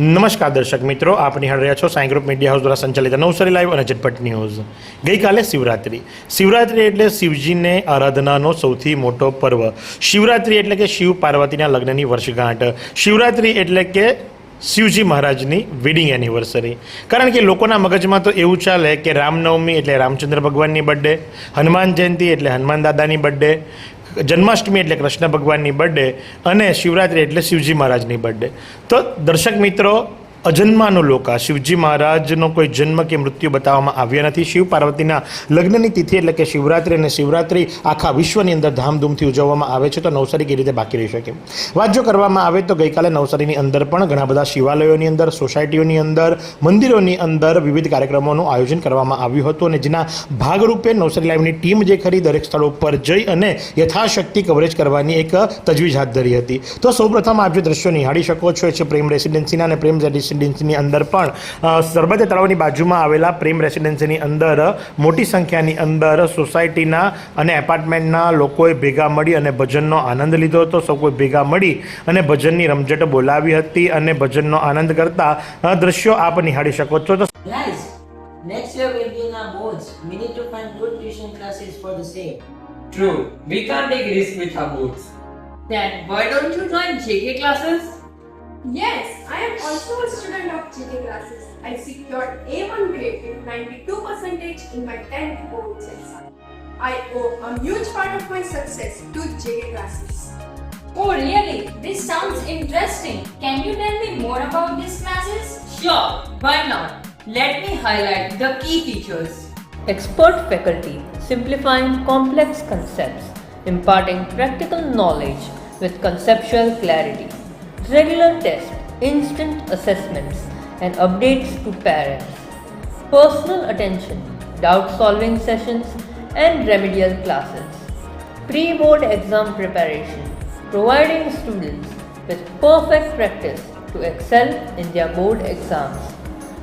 નમસ્કાર દર્શક મિત્રો, આપ નિહાળ રહ્યા છો સાંઈ ગ્રુપ મીડિયા હાઉસ દ્વારા સંચાલિત નવસારી લાઈવ અને ઝટપટ ન્યૂઝ. ગઈકાલે શિવરાત્રિ. શિવરાત્રિ એટલે શિવજીને આરાધનાનો સૌથી મોટો પર્વ. શિવરાત્રિ એટલે કે શિવ પાર્વતીના લગ્નની વર્ષગાંઠ. શિવરાત્રિ એટલે કે શિવજી મહારાજની વેડિંગ એનિવર્સરી કારણ કે લોકોના મગજમાં તો એવું ચાલે કે રામનવમી એટલે રામચંદ્ર ભગવાનની બર્થડે હનુમાન જયંતિ એટલે હનુમાન દાદાની બર્થડે જન્માષ્ટમી એટલે કૃષ્ણ ભગવાનની બર્થડે અને શિવરાત્રિ એટલે શિવજી મહારાજની બર્થડે તો દર્શક મિત્રો અજન્માનો લોકા. શિવજી મહારાજનો કોઈ જન્મ કે મૃત્યુ બતાવવામાં આવ્યા નથી. શિવ પાર્વતીના લગ્નની તિથિ એટલે કે શિવરાત્રિ અને શિવરાત્રિ આખા વિશ્વની અંદર ધામધૂમથી ઉજવવામાં આવે છે, તો નવસારી કઈ રીતે બાકી રહી શકે. વાત જો કરવામાં આવે, તો ગઈકાલે નવસારીની અંદર પણ ઘણા બધા શિવાલયોની અંદર, સોસાયટીઓની અંદર, મંદિરોની અંદર વિવિધ કાર્યક્રમોનું આયોજન કરવામાં આવ્યું હતું અને જેના ભાગરૂપે નવસારી લાઈવની ટીમ જે ખરી દરેક સ્થળો પર જઈ અને યથાશક્તિ કવરેજ કરવાની એક તજવીજ હાથ ધરી હતી. તો સૌપ્રથમ આપ જે દ્રશ્યો નિહાળી શકો છો, એ છે પ્રેમ રેસિડેન્સીના અને પ્રેમ રેસિડેન્સીની અંદર પણ અ, તળાવની બાજુમાં આવેલા પ્રેમ રેસિડેન્સીની અંદર મોટી સંખ્યાની અંદર સોસાયટીના અને એપાર્ટમેન્ટના લોકોએ ભેગા મળી અને ભજનનો આનંદ લીધો હતો સૌ કોઈ ભેગા મળી અને ભજનની રમઝટ બોલાવી હતી અને ભજનનો આનંદ કરતા દ્રશ્યો આપ નિહાળી શકો છો તો next year will be in our boards. We need to find good tuition classes for the same. True, we can't take risks with our boards. Then why don't you join JK classes? Yes, I am also a student of GK classes. I secured A1 grade with 92 percentage in my 10th boards exam. I owe a huge part of my success to JK classes. Oh, really? This sounds interesting. Can you tell me more about these classes? Sure, why not? Let me highlight the key features. Expert faculty simplifying complex concepts, imparting practical knowledge with conceptual clarity, regular tests, instant assessments, and updates to parents, personal attention, doubt solving sessions, and remedial classes, pre board exam preparation, providing students with perfect practice to excel in their board exams,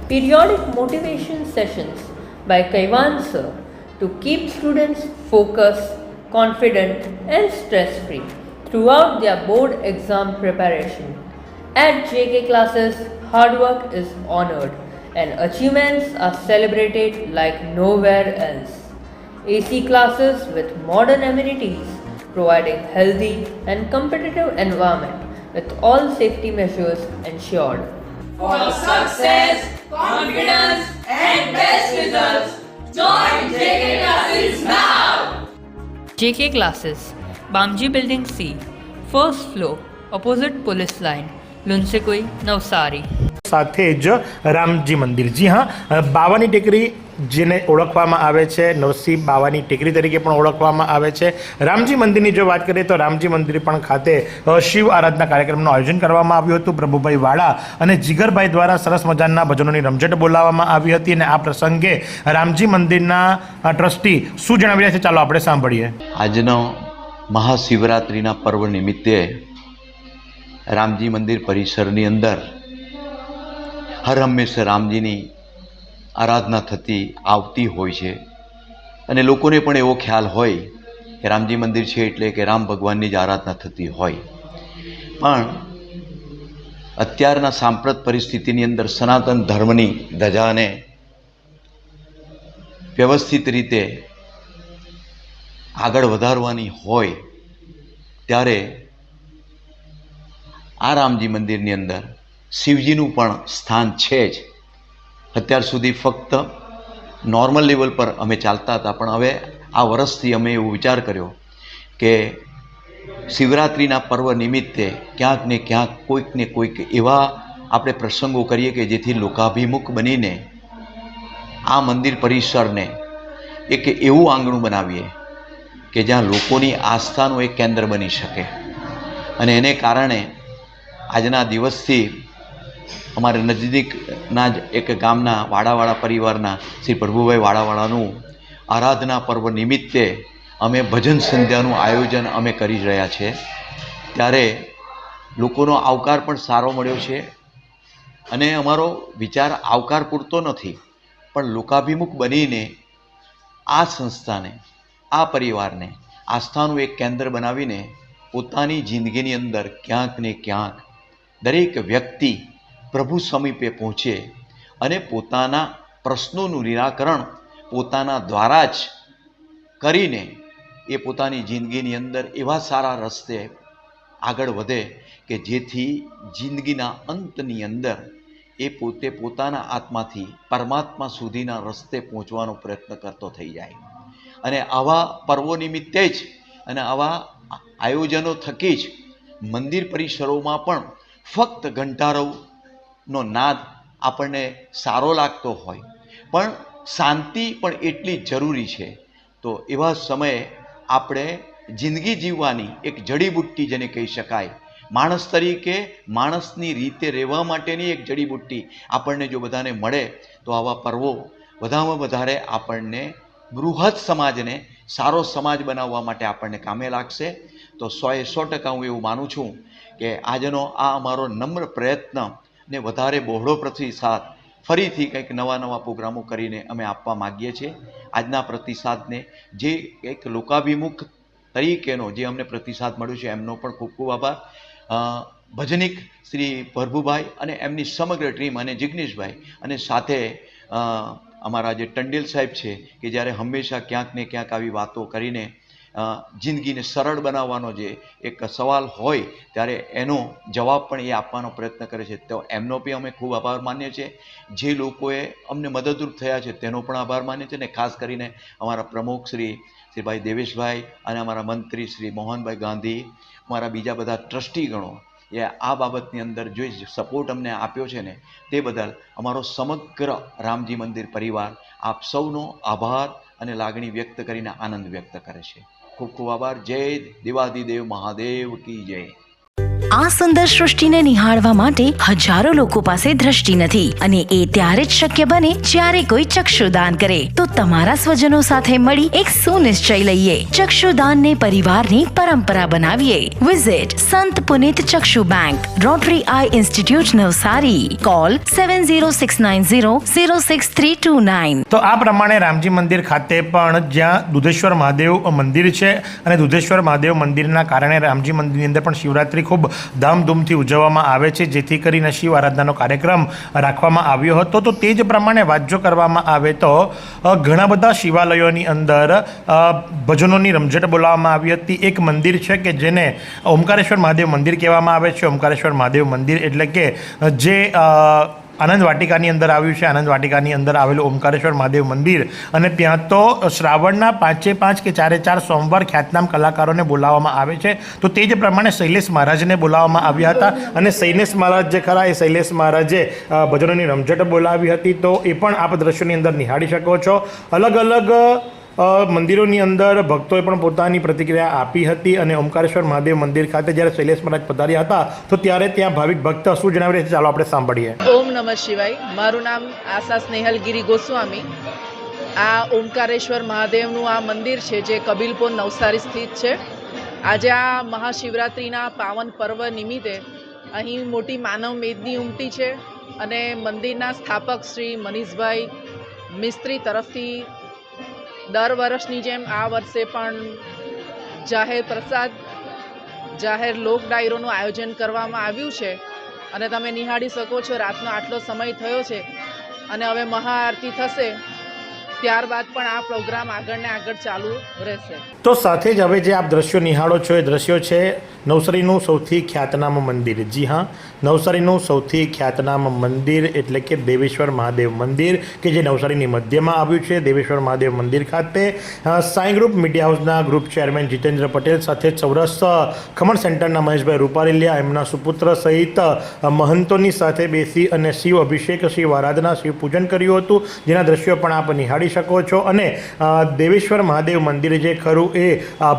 periodic motivation sessions by Kaivan sir to keep students focused, confident, and stress free throughout their board exam preparation. At JK classes, hard work is honored and achievements are celebrated like nowhere else. AC classes with modern amenities providing healthy and competitive environment with all safety measures ensured. For success, confidence, and best results, join JK classes now! JK classes, Bamji building C first floor opposite police line લુન્સેકોઈ Navsari સાથે જ રામજી મંદિર. જી હા બાવાની ટેકરી જેને ઓળખવામાં આવે છે નરસિંહ બાવાની ટેકરી તરીકે પણ ઓળખવામાં આવે છે. રામજી મંદિરની જો વાત કરીએ તો રામજી મંદિર પણ ખાતે શિવ આરાધના કાર્યક્રમનું આયોજન કરવામાં આવ્યું હતું. પ્રભુભાઈ વાળા અને જીગરભાઈ દ્વારા સરસ મજાના ભજનોની રમઝટ બોલાવવામાં આવી હતી અને આ પ્રસંગે રામજી મંદિરના ટ્રસ્ટી શું જણાવી રહ્યા છે ચાલો આપણે સાંભળીએ. આજનો મહાશિવરાત્રિના પર્વ નિમિત્તે રામજી મંદિર પરિસરની અંદર હર હંમેશા રામજીની આરાધના થતી આવતી હોય છે. અને લોકોને પણ એવો ખ્યાલ હોય કે રામજી મંદિર છે એટલે કે રામ ભગવાનની જ આરાધના થતી હોય. પણ અત્યારના સાંપ્રત પરિસ્થિતિની અંદર સનાતન ધર્મની ધજાને વ્યવસ્થિત રીતે આગળ વધારવાની હોય, ત્યારે આ રામજી મંદિરની અંદર શિવજીનું પણ સ્થાન છે જ. અત્યાર સુધી ફક્ત નોર્મલ લેવલ પર અમે ચાલતા હતા, પણ હવે આ વર્ષથી અમે એવો વિચાર કર્યો કે શિવરાત્રિના પર્વ નિમિત્તે ક્યાંક ને ક્યાંક કોઈક ને કોઈક એવા આપણે પ્રસંગો કરીએ કે જેથી લોકાભિમુખ બનીને આ મંદિર પરિસરને એક એવું આંગણું બનાવીએ કે જ્યાં લોકોની આસ્થાનું એક કેન્દ્ર બની શકે. અને એને કારણે આજના દિવસથી અમારે નજીકના જ એક ગામના વાડાવાળા પરિવારના શ્રી પ્રભુભાઈ વાડાવાળાનું આરાધના પર્વ નિમિત્તે અમે ભજન સંધ્યાનું આયોજન અમે કરી રહ્યા છીએ ત્યારે લોકોનો આવકાર પણ સારો મળ્યો છે અને અમારો વિચાર આવકાર પૂરતો નથી. પણ લોકાભિમુખ બનીને આ સંસ્થાને આ પરિવારને આસ્થાનું એક કેન્દ્ર બનાવીને પોતાની જિંદગીની અંદર ક્યાંક ને ક્યાંક દરેક વ્યક્તિ પ્રભુ સમીપે પહોંચે અને પોતાના પ્રશ્નોનું નિરાકરણ પોતાના દ્વારા જ કરીને એ પોતાની જિંદગીની અંદર એવા સારા રસ્તે આગળ વધે કે જેથી જિંદગીના અંતની અંદર એ પોતે પોતાના આત્માથી પરમાત્મા સુધીના રસ્તે પહોંચવાનો પ્રયત્ન કરતો થઈ જાય. અને આવા પર્વો નિમિત્તે જ અને આવા આયોજનો થકી જ મંદિર પરિસરોમાં પણ ફક્ત ઘંટારવનો નાદ આપણને સારો લાગતો હોય. પણ શાંતિ પણ એટલી જરૂરી છે. તો એવા સમયે આપણે જિંદગી જીવવાની એક જડીબુટ્ટી જેને કહી શકાય, માણસ તરીકે માણસની રીતે રહેવા માટેની એક જડીબુટ્ટી આપણને જો બધાને મળે, તો આવા પર્વો વધારેમાં વધારે આપણને બૃહદ સમાજને સારો સમાજ બનાવવા માટે આપણને કામે લાગશે. તો સોએ સો ટકા હું એવું માનું છું કે આજનો આ અમારો નમ્ર પ્રયત્ન ને વધારે બહોળો પ્રતિસાદ ફરીથી કંઈક નવા નવા પ્રોગ્રામો કરીને અમે આપવા માગીએ છીએ. આજના પ્રતિસાદને જે એક લોકાભિમુખ તરીકેનો જે અમને પ્રતિસાદ મળ્યો છે એમનો પણ ખૂબ ખૂબ આભાર. ભજનિક શ્રી પ્રભુભાઈ અને એમની સમગ્ર ટીમ અને જિગ્નેશભાઈ અને સાથે અમારા જે ટંડેલ સાહેબ છે કે જ્યારે હંમેશા ક્યાંક ને ક્યાંક આવી વાતો કરીને જિંદગીને સરળ બનાવવાનો જે એક સવાલ હોય ત્યારે એનો જવાબ પણ એ આપવાનો પ્રયત્ન કરે છે. તો એમનો બી અમે ખૂબ આભાર માનીએ છીએ. જે લોકોએ અમને મદદરૂપ થયા છે તેનો પણ આભાર માનીએ છીએ અને ખાસ કરીને અમારા પ્રમુખ શ્રી શ્રી ભાઈ દેવેશભાઈ અને અમારા મંત્રી શ્રી મોહનભાઈ ગાંધી, અમારા બીજા બધા ટ્રસ્ટીગણો એ આ બાબતની અંદર જે સપોર્ટ અમને આપ્યો છે ને, તે બદલ અમારો સમગ્ર રામજી મંદિર પરિવાર આપ સૌનો આભાર અને લાગણી વ્યક્ત કરીને આનંદ વ્યક્ત કરે છે. ખૂબ ખૂબ આભાર. જય દેવાદિદેવ મહાદેવ કી જય. આ સુંદર સૃષ્ટિને નિહાળવા માટે હજારો લોકો પાસે દ્રષ્ટિ નથી અને એ ત્યારે જ શક્ય બને જ્યારે કોઈ ચક્ષુદાન કરે. તો તમારા સ્વજનો સાથે મળી એક સુનિશ્ચય લઈએ. ચક્ષુદાનને પરિવારની પરંપરા બનાવીએ. Visit Sant Punit Chakshu Bank Rotary Eye Institute Navsari. Call seven zero six nine zero zero six three two nine તો આ પ્રમાણે રામજી મંદિર ખાતે પણ જ્યાં દુધેશ્વર મહાદેવ મંદિર છે અને દુધેશ્વર મહાદેવ મંદિરના કારણે રામજી મંદિરની અંદર પણ શિવરાત્રિ ખૂબ ધામધૂમથી ઉજવવામાં આવે છે, જેથી કરીને શિવ આરાધનાનો કાર્યક્રમ રાખવામાં આવ્યો હતો. તો તે જ પ્રમાણે વાત કરવામાં આવે તો ઘણા બધા શિવાલયોની અંદર ભજનોની રમઝટ બોલાવવામાં આવી હતી. એક મંદિર છે કે જેને ઓમકારેશ્વર મહાદેવ મંદિર કહેવામાં આવે છે. ઓમકારેશ્વર મહાદેવ મંદિર એટલે કે, જે આનંદ વાટિકાની અંદર આવ્યું છે. આનંદ વાટિકાની અંદર આવેલું ઓમકારેશ્વર મહાદેવ મંદિર. અને ત્યાં તો શ્રાવણના પાંચે પાંચ કે ચારે ચાર સોમવાર ખ્યાતનામ કલાકારોને બોલાવવામાં આવે છે. તો તે જ પ્રમાણે શૈલેષ મહારાજને બોલાવવામાં આવ્યા હતા. અને શૈલેષ મહારાજ જે ખરા, એ શૈલેષ મહારાજે ભજનોની રમઝટ બોલાવી હતી. તો એ પણ આપ દ્રશ્યોની અંદર નિહાળી શકો છો. અલગ અલગ મંદિરોની અંદર ભક્તોએ પણ પોતાની પ્રતિક્રિયા આપી હતી અને ઓમકારેશ્વર મહાદેવ મંદિર ખાતે જ્યારે શૈલેષ મહારાજ પધાર્યા હતા, તો ત્યારે ત્યાં ભાવિક ભક્ત શું જણાવી રહ્યા છે? ચાલો આપણે સાંભળીએ. ઓમ નમઃ શિવાય. મારું નામ આશા સ્નેહલગીરી ગોસ્વામી. આ ઓમકારેશ્વર મહાદેવનું આ મંદિર છે જે કબીલપોર નવસારી સ્થિત છે. આજે આ મહાશિવરાત્રિના પાવન પર્વ નિમિત્તે અહીં મોટી માનવ મેદની ઉમટી છે અને મંદિરના સ્થાપક શ્રી મનીષભાઈ મિસ્ત્રી તરફથી દર વર્ષની જેમ આ વર્ષે પણ જાહેર પ્રસાદ, જાહેર લોક ડાયરોનું આયોજન કરવામાં આવ્યું છે અને તમે નિહાળી શકો છો, રાતનો આટલો સમય થયો છે અને હવે મહાઆરતી થશે. ત્યારબાદ પણ આ પ્રોગ્રામ આગળ ને આગળ ચાલુ રહેશે. તો સાથે જ હવે જે આપ દ્રશ્યો નિહાળો છો, એ દ્રશ્યો છે નવસારીનું સૌથી ખ્યાતનામ મંદિર. જી હા, નવસારીનું સૌથી ખ્યાતનામ મંદિર એટલે કે દેવેશ્વર મહાદેવ મંદિર, કે જે નવસારીની મધ્યમાં આવ્યું છે, દેવેશ્વર મહાદેવ મંદિર ખાતે. સાંઈ ગ્રુપ મીડિયા હાઉસના ગ્રુપ ચેરમેન જીતેન્દ્ર પટેલ સાથે સૌરાષ્ટ્ર ખમણ સેન્ટરના મહેશભાઈ રૂપારેલિયા, એમના સુપુત્ર સહિત મહંતોની સાથે બેસી અને શિવ અભિષેક, શિવ આરાધના, શિવ પૂજન કર્યું હતું. જેના દ્રશ્યો પણ આપ નિહાળી શકો છો અને દેવેશ્વર મહાદેવ મંદિર જે ખરું એ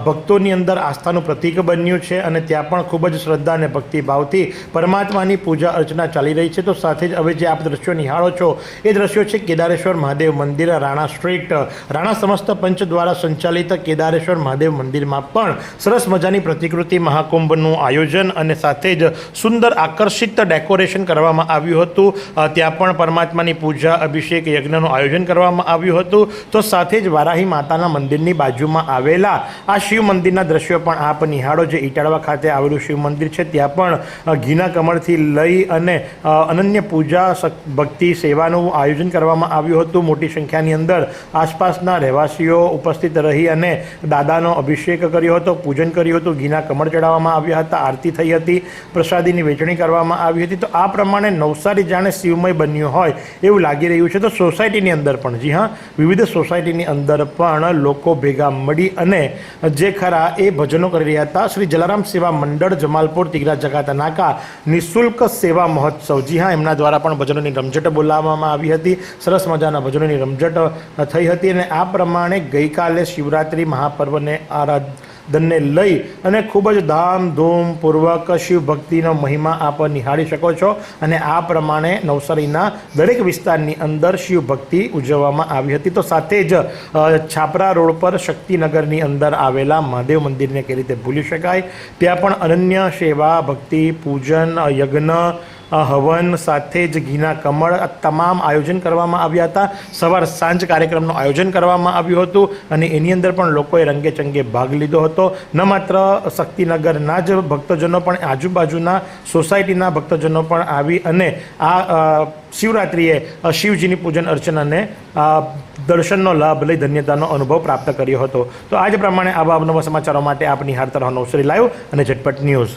ભક્તોની અંદર આસ્થાનું પ્રતીક બન્યું છે અને ત્યાં પણ ખૂબ જ શ્રદ્ધા અને ભક્તિભાવથી પરમાત્માની પૂજા અર્ચના ચાલી રહી છે. તો સાથે જ હવે જે આપ દ્રશ્યો નિહાળો છો, એ દ્રશ્યો છે કેદારેશ્વર મહાદેવ મંદિર, રાણા સ્ટ્રીટ, રાણા સમસ્ત પંચ દ્વારા સંચાલિત કેદારેશ્વર મહાદેવ મંદિરમાં પણ સરસ મજાની પ્રતિકૃતિ મહાકુંભનું આયોજન અને સાથે જ સુંદર આકર્ષિત ડેકોરેશન કરવામાં આવ્યું હતું. ત્યાં પણ પરમાત્માની પૂજા, અભિષેક, યજ્ઞનું આયોજન કરવામાં આવ્યું આવ્યું હતું, તો સાથે જ વારાહી માતાના મંદિરની બાજુમાં આવેલા આ શિવ મંદિરના દ્રશ્યો પણ આપ નિહાળો. જે ઇટાળવા ખાતે આવેલું શિવ મંદિર છે, ત્યાં પણ ઘીના કમળથી લઈ અને અનન્ય પૂજા ભક્તિ સેવાનું આયોજન કરવામાં આવ્યું હતું. મોટી સંખ્યાની અંદર આસપાસના રહેવાસીઓ ઉપસ્થિત રહી અને દાદાનો અભિષેક કર્યો હતો, પૂજન કર્યું હતું. ઘીના કમળ ચડાવવામાં આવ્યા હતા, આરતી થઈ હતી, પ્રસાદીની વેચણી કરવામાં આવી હતી. તો આ પ્રમાણે નવસારી જાણે શિવમય બન્યું હોય એવું લાગી રહ્યું છે. તો સોસાયટીની અંદર પણ, જી હા વિવિધ સોસાયટીની અંદર પણ લોકો ભેગા મળી અને જે ખરા એ ભજનો કરી રહ્યા હતા. શ્રી જલારામ સેવા મંડળ, જમાલપુર, તિગરા જગાતા નાકા, નિઃશુલ્ક સેવા મહોત્સવ. જી હા, એમના દ્વારા પણ ભજનોની રમઝટ બોલાવવામાં આવી હતી. સરસ મજાના ભજનોની રમઝટ થઈ હતી અને આ પ્રમાણે ગઈકાલે શિવરાત્રિ મહાપર્વને આરાધનને લઈ અને ખૂબ જ ધામધૂમપૂર્વક શિવ ભક્તિનો મહિમા આપ નિહાળી શકો છો. અને આ પ્રમાણે નવસારીના દરેક વિસ્તારની અંદર શિવ ભક્તિ ઉજવવામાં આવી હતી. તો સાથે જ છાપરા રોડ પર શક્તિનગરની અંદર આવેલા મહાદેવ મંદિરને કઈ રીતે ભૂલી શકાય? ત્યાં પણ અનન્ય સેવા, ભક્તિ, પૂજન, યજ્ઞ હવન સાથે જ ઘીના કમળ તમામ આયોજન કરવામાં આવ્યા હતા. સવાર સાંજ કાર્યક્રમનું આયોજન કરવામાં આવ્યું હતું અને એની અંદર પણ લોકોએ રંગે ચંગે ભાગ લીધો હતો. ન માત્ર શક્તિનગરના જ ભક્તજનો પણ, આજુબાજુના સોસાયટીના ભક્તજનો પણ આવી અને આ શિવરાત્રિએ શિવજીની પૂજન અર્ચનાને દર્શનનો લાભ લઈ ધન્યતાનો અનુભવ પ્રાપ્ત કર્યો હતો. તો આજ પ્રમાણે આવા અવનવા સમાચારો માટે આપ નિહાળતા રહો શ્રી લાઈવ અને ઝટપટ ન્યૂઝ.